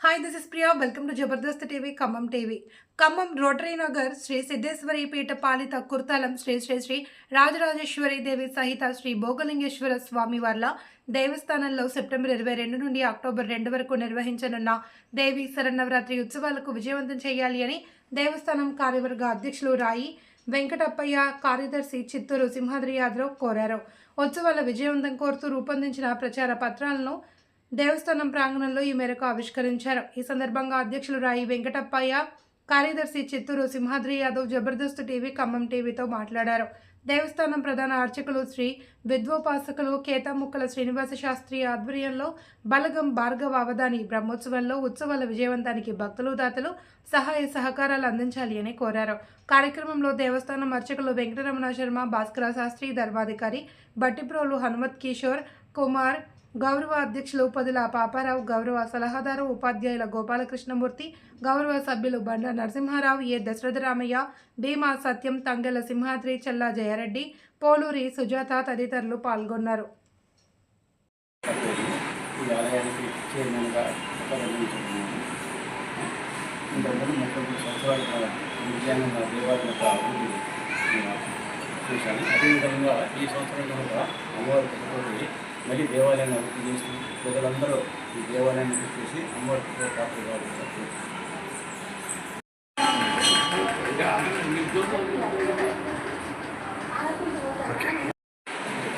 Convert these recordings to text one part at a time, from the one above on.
Hi this is Priya welcome to Jabardasth TV Khammam TV Khammam rotary Nagar Shri Siddheshwari పీఠ పాలిత కుర్తాలం శ్రీ శ్రీ శ్రీ రాజరాజేశ్వరి దేవి సహిత శ్రీ భోగలింగేశ్వర స్వామి వార్ల దేవస్థానంలో September ఇరవై రెండు నుండి అక్టోబర్ రెండు వరకు నిర్వహించనున్న దేవి శరన్నవరాత్రి ఉత్సవాలకు విజయవంతం చేయాలి అని దేవస్థానం కార్యవర్గ అధ్యక్షులు రాయి వెంకటప్పయ్య కార్యదర్శి చిత్తూరు సింహాద్రి యాదవ్ కోరారు. ఉత్సవాల విజయవంతం కోరుతూ రూపొందించిన ప్రచార పత్రాలను దేవస్థానం ప్రాంగణంలో ఈ మేరకు ఆవిష్కరించారు. ఈ సందర్భంగా అధ్యక్షులు రాయి వెంకటప్పయ్య కార్యదర్శి చిత్తూరు సింహాద్రి యాదవ్ జబర్దస్త్ టీవీ ఖమ్మం టీవీతో మాట్లాడారు. దేవస్థానం ప్రధాన అర్చకులు శ్రీ విద్వోపాసకులు కేతాముక్కల శ్రీనివాస శాస్త్రి ఆధ్వర్యంలో బలగం భార్గవ అవధాని బ్రహ్మోత్సవంలో ఉత్సవాల విజయవంతానికి భక్తులు దాతలు సహాయ సహకారాలు అందించాలి అని కోరారు. కార్యక్రమంలో దేవస్థానం అర్చకులు వెంకటరమణ శర్మ భాస్కర శాస్త్రి ధర్మాధికారి బట్టిప్రోలు హనుమత్ కిషోర్ కుమార్ గౌరవ అధ్యక్షులు పదుల పాపారావు గౌరవ సలహాదారు ఉపాధ్యాయుల గోపాలకృష్ణమూర్తి గౌరవ సభ్యులు బండ నరసింహారావు ఏ దశరథరామయ్య భీమా సత్యం తంగెల సింహాద్రి చల్లా జయారెడ్డి పోలూరి సుజాత తదితరులు పాల్గొన్నారు. ఈ చూశాను. అదేవిధంగా ఈ కూడా అమ్మవారి మళ్ళీ దేవాలయాన్ని అభివృద్ధి చేసి ప్రజలందరూ ఈ దేవాలయాన్ని చూసి అమ్మవారి కృప పాత్ర కావాలి.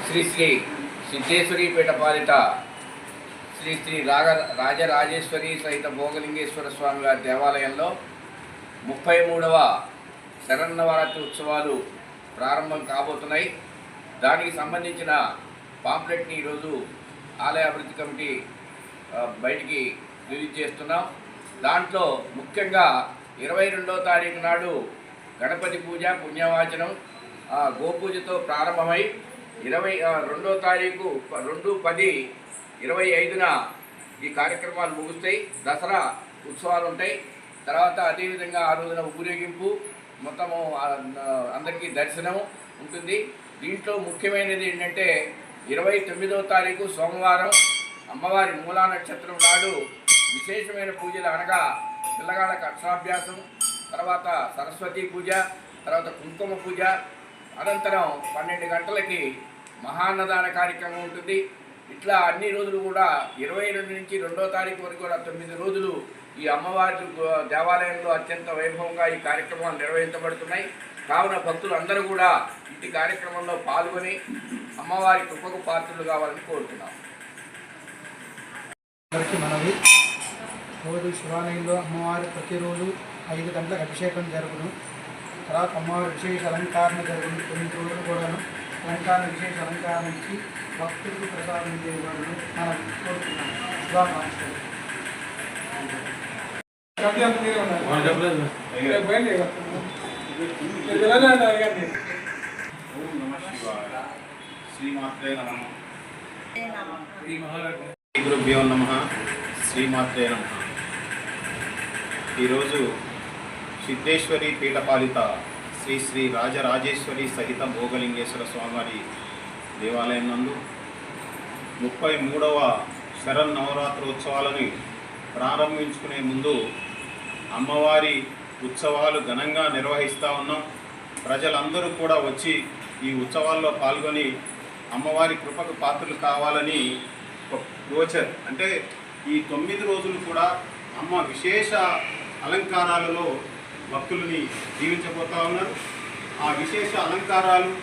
శ్రీ శ్రీ సిద్ధేశ్వరీపేట పాలిట శ్రీ శ్రీ రాగ రాజరాజేశ్వరి సహిత భోగలింగేశ్వర స్వామి వారి దేవాలయంలో ముప్పై మూడవ శరన్నవరాత్రి ఉత్సవాలు ప్రారంభం కాబోతున్నాయి. దానికి సంబంధించిన పాంప్లెట్ని ఈరోజు ఆలయ అభివృద్ధి కమిటీ బయటికి రిలీజ్ చేస్తున్నాం. దాంట్లో ముఖ్యంగా ఇరవై రెండో తారీఖు నాడు గణపతి పూజ పుణ్యవాచనం గోపూజతో ప్రారంభమై ఇరవై రెండో తారీఖు ప- రెండు పది ఇరవై ఐదున ఈ కార్యక్రమాలు ముగుస్తాయి. దసరా ఉత్సవాలు ఉంటాయి తర్వాత అదేవిధంగా ఆ రోజున ఊరేగింపు మొత్తము అందరికీ దర్శనం ఉంటుంది. దీంట్లో ముఖ్యమైనది ఏంటంటే ఇరవై తొమ్మిదో తారీఖు సోమవారం అమ్మవారి మూలా నక్షత్రం నాడు విశేషమైన పూజలు అనగా పిల్లగాళ్ళకు అక్షరాభ్యాసం తర్వాత సరస్వతి పూజ తర్వాత కుంకుమ పూజ అనంతరం పన్నెండు గంటలకి మహాన్నదాన కార్యక్రమం ఉంటుంది. ఇట్లా అన్ని రోజులు కూడా ఇరవై రెండు నుంచి రెండో తారీఖు వరకు కూడా తొమ్మిది రోజులు ఈ అమ్మవారి దేవాలయంలో అత్యంత వైభవంగా ఈ కార్యక్రమాలు నిర్వహించబడుతున్నాయి. కావున భక్తులు అందరూ కూడా ఇట్టి కార్యక్రమంలో పాల్గొని అమ్మవారి కృపకు పాత్రలు కావాలని కోరుతున్నాం. అందరికీ మనవి. రోజు శివాలయంలో అమ్మవారి ప్రతిరోజు ఐదు గంటలకు అభిషేకం జరుగును. తర్వాత అమ్మవారి విశేష అలంకరణ జరుగును. తొమ్మిది రోజులు కూడాను అలంకరణ విశేష అలంకరణ ఇచ్చి భక్తులకు ప్రసాదం చేయబడును మనం కోరుతున్నాం. శుభాకాంక్షలు. ఓం నమ శివాయ శ్రీమాత్రే నమ. శ్రీ గురుభ్యో నమ శ్రీమాత్రే నమ. ఈరోజు సిద్ధేశ్వరి పీఠపాలిత శ్రీ శ్రీ రాజరాజేశ్వరి సహిత భోగలింగేశ్వర స్వామివారి దేవాలయం నందు ముప్పై మూడవ శరణ్ నవరాత్రోత్సవాలను ప్రారంభించుకునే ముందు అమ్మవారి ఉత్సవాలు ఘనంగా నిర్వహిస్తూ ఉన్నాం. ప్రజలందరూ కూడా వచ్చి ఈ ఉత్సవాల్లో పాల్గొని అమ్మవారి కృపకు పాత్రలు కావాలని ఒక అంటే ఈ తొమ్మిది రోజులు కూడా అమ్మ విశేష అలంకారాలలో భక్తులని జీవించబోతూ ఉన్నారు. ఆ విశేష అలంకారాలు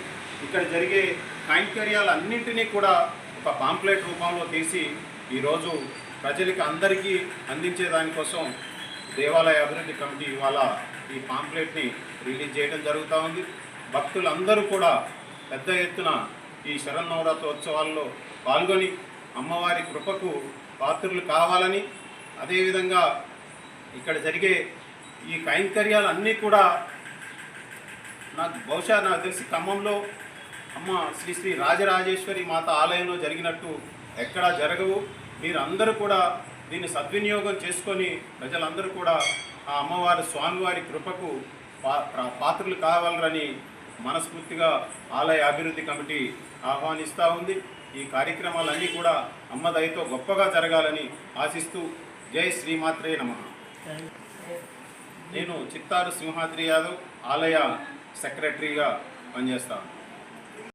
ఇక్కడ జరిగే కైంకర్యాలన్నింటినీ కూడా ఒక పాంప్లెట్ రూపంలో తీసి ఈరోజు ప్రజలకి అందరికీ అందించే దానికోసం దేవాలయ అభివృద్ధి కమిటీ ఇవాళ ఈ పాంప్లెట్ని రిలీజ్ చేయడం జరుగుతూ ఉంది. భక్తులందరూ కూడా పెద్ద ఎత్తున ఈ శరన్నవరాత్రోత్సవాల్లో పాల్గొని అమ్మవారి కృపకు పాత్రులు కావాలని అదేవిధంగా ఇక్కడ జరిగే ఈ కైంకర్యాలన్నీ కూడా నాకు బహుశా నాకు తెలిసి ఖమ్మంలో అమ్మ శ్రీ శ్రీ రాజరాజేశ్వరి మాత ఆలయంలో జరిగినట్టు ఎక్కడా జరగవు. మీరు అందరూ కూడా దీన్ని సద్వినియోగం చేసుకొని ప్రజలందరూ కూడా ఆ అమ్మవారి స్వామివారి కృపకు పా పాత్రలు కావాలని మనస్ఫూర్తిగా ఆలయ అభివృద్ధి కమిటీ ఆహ్వానిస్తూ ఉంది. ఈ కార్యక్రమాలన్నీ కూడా అమ్మదయతో గొప్పగా జరగాలని ఆశిస్తూ జై శ్రీమాత్రే నమ. నేను చిత్తారు సింహాద్రి యాదవ్ ఆలయ సెక్రటరీగా పనిచేస్తాను.